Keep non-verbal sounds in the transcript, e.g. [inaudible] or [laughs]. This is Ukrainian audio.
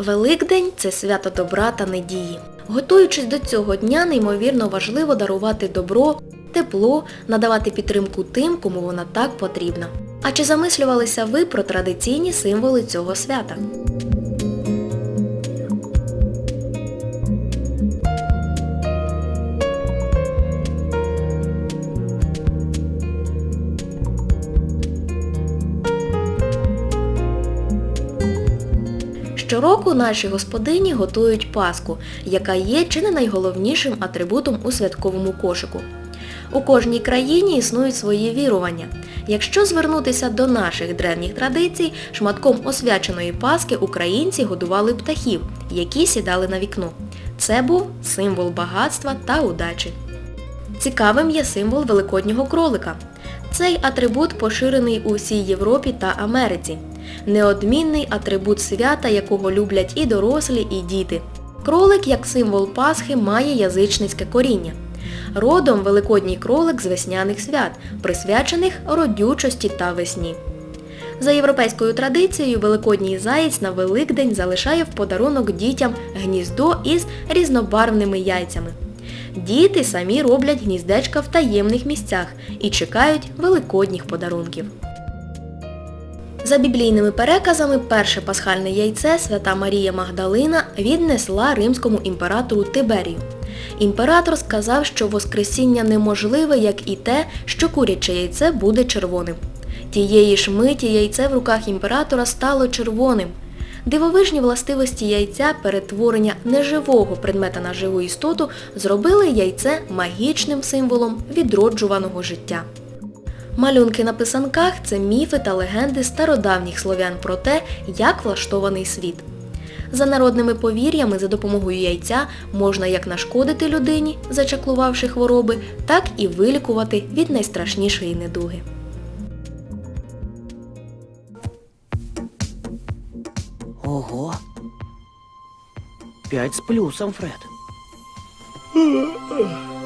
Великдень це свято добра та надії. Готуючись до цього дня, неймовірно важливо дарувати добро, тепло, надавати підтримку тим, кому вона так потрібна. А чи замислювалися ви про традиційні символи цього свята? Щороку наші господині готують паску, яка є чи не найголовнішим атрибутом у святковому кошику. У кожній країні існують свої вірування. Якщо звернутися до наших древніх традицій, шматком освяченої паски українці годували птахів, які сідали на вікно. Це був символ багатства та удачі. Цікавим є символ великоднього кролика. Цей атрибут поширений у всій Європі та Америці. Неодмінний атрибут свята, якого люблять і дорослі, і діти. Кролик, як символ Пасхи, має язичницьке коріння. Родом великодній кролик з весняних свят, присвячених родючості та весні. За європейською традицією, великодній заєць на Великдень залишає в подарунок дітям гніздо із різнобарвними яйцями. Діти самі роблять гніздечка в таємних місцях і чекають великодніх подарунків. За біблійними переказами, перше пасхальне яйце свята Марія Магдалина віднесла римському імператору Тиберію. Імператор сказав, що Воскресіння неможливе, як і те, що куряче яйце буде червоним. Тієї ж миті яйце в руках імператора стало червоним. Дивовижні властивості яйця перетворення неживого предмета на живу істоту зробили яйце магічним символом відроджуваного життя. Малюнки на писанках це міфи та легенди стародавніх слов'ян про те, як влаштований світ. За народними повір'ями, за допомогою яйця можна як нашкодити людині, зачаклувавши хвороби, так і вилікувати від найстрашнішої недуги. Ого. П'ять з плюсом, Фред. [laughs]